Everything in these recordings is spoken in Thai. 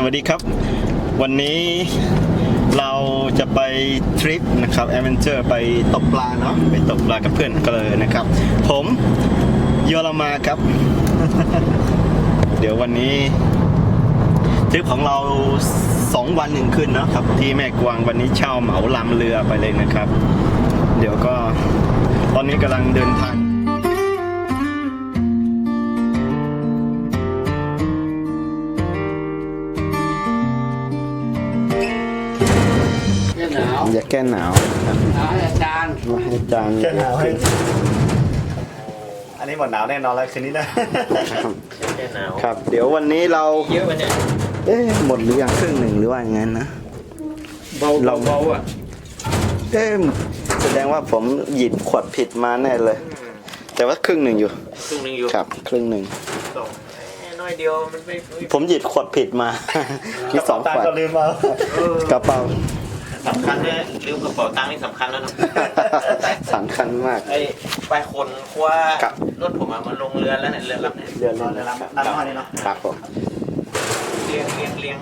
สวัสดีครับ วันนี้เราจะไปทริปนะครับแอดเวนเจอร์ไปตกปลาเนาะไปตกปลากับเพื่อนก็เลยนะครับ ผมโยลมาครับ เดี๋ยววันนี้ทริปของเราสองวันหนึ่งคืนเนาะครับ ที่แม่กวางวันนี้เช่าเหมาลำเรือไปเลยนะครับ เดี๋ยวก็ตอนนี้กำลังเดินทาง แค่หนาวอย่าแก้หนาวครับหนาวให้อาจารย์มาให้อาจารย์แค่หนาวให้อันนี้หมดหนาวแน่นอนแล้วคืนนี้นะแค่หนาวครับ เดี๋ยววันนี้เราเยอะไปเนี่ยเอ๊ะหมดหรือยังครึ่งหนึ่งหรือว่าอย่างนั้นนะเบาเราเบาอะเอ๊ะแสดงว่าผมหยิบขวดผิดมาแน่เลย แต่ว่าครึ่งหนึ่งอยู่ ครึ่งหนึงอยู่ครับ ครึ่งหนึ่งสองแค่น้อยเดียวมันไม่ไม่ผมหยิบขวดผิดมามีสองตาขวดก็ลืมเอาเออกระเป๋า สำคัญเลยลืมกระเป๋าตังค์นี่สำคัญแล้วนะสำคัญมาก ไอ้ไปคนคว้าครับรถผมอะมาลงเรือแล้วเนี่ยเรือลำเนี่ยเดือนนอนในน้ำน้ำห้อยนี่เนาะครับผมเลี้ยงเลี้ยงเลี้ยง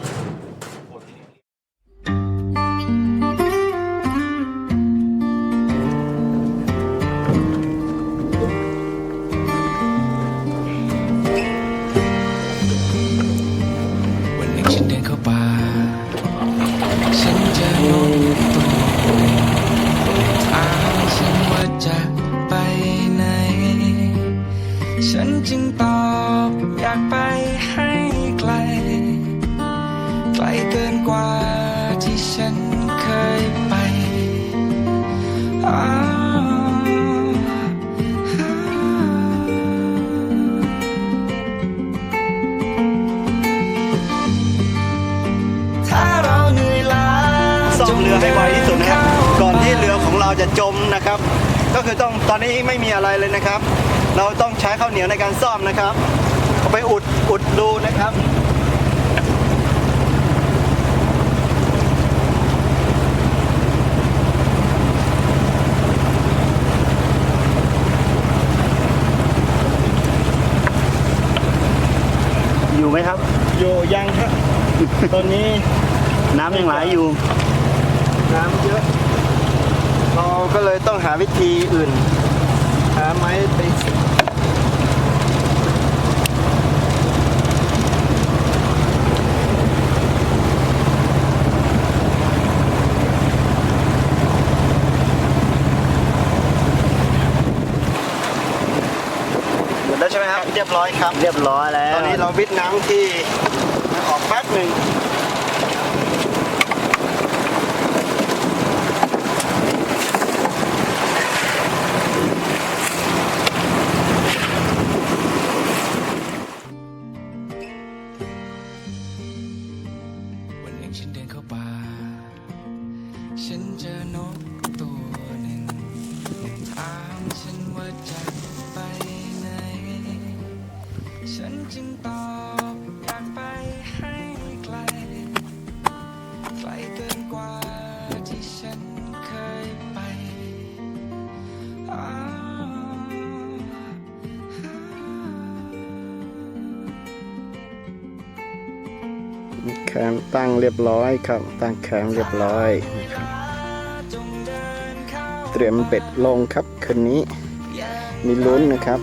ให้ไกล ไกลเกินกว่าที่ฉันเคยไปอ้ถ้าเราเหนื่อยล้าซ่อมเรือให้ไวที่สุดนะครับ ก่อนที่เรือของเราจะจมนะครับ ก็คือต้องตอนนี้ไม่มีอะไรเลยนะครับ เราต้องใช้ข้าวเหนียวในการซ่อมนะครับ เอาไปอุดอุดดูนะครับอยู่ไหมครับ อยู่ยังครับ ตอนนี้น้ำยังไหลอยู่ น้ำเยอะ เราก็เลยต้องหาวิธีอื่น หาไม้ไป หมดแล้วใช่ไหมครับ เรียบร้ อยครับ เรียบร้อยแล้ว ตอนนี้เราวิทน้ำที่ออกแป๊บหนึ่ง แคมป์ตั้งเรียบร้อยครับ ตั้งแคมเรียบร้อยนะครับเตรียมเป็ดลงครับคืนนี้ มีลุ้นนะครับ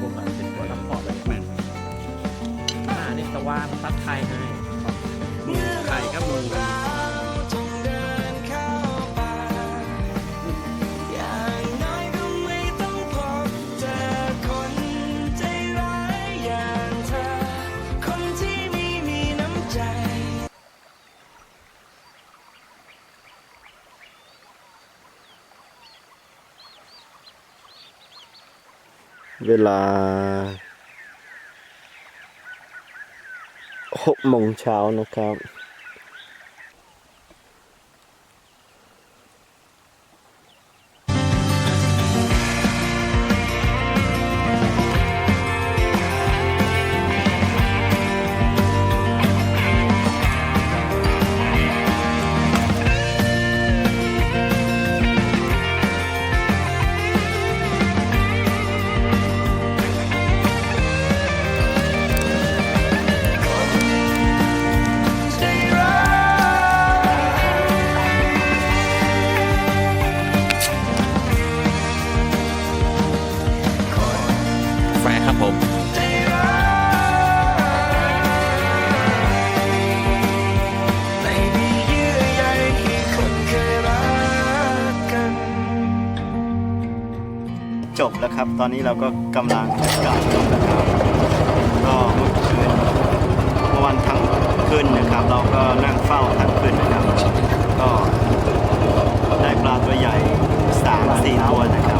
กลุ่มอะเป็นตัวซัพพอร์ตแบบแม่นอ่านี่ตะวันซัดไทยให้ ไข่ก็มู เวลาหกโมงเช้านะครับ บแล้วครับ ตอนนี้เราก็กำลังจะกลับแล้วครับก็เมื่อคืนเมื่อวันทั้งคืนนะครับ เราก็นั่งเฝ้าทั้งคืนนะครับ ก็ได้ปลาตัวใหญ่สามสี่ตัวนะครับ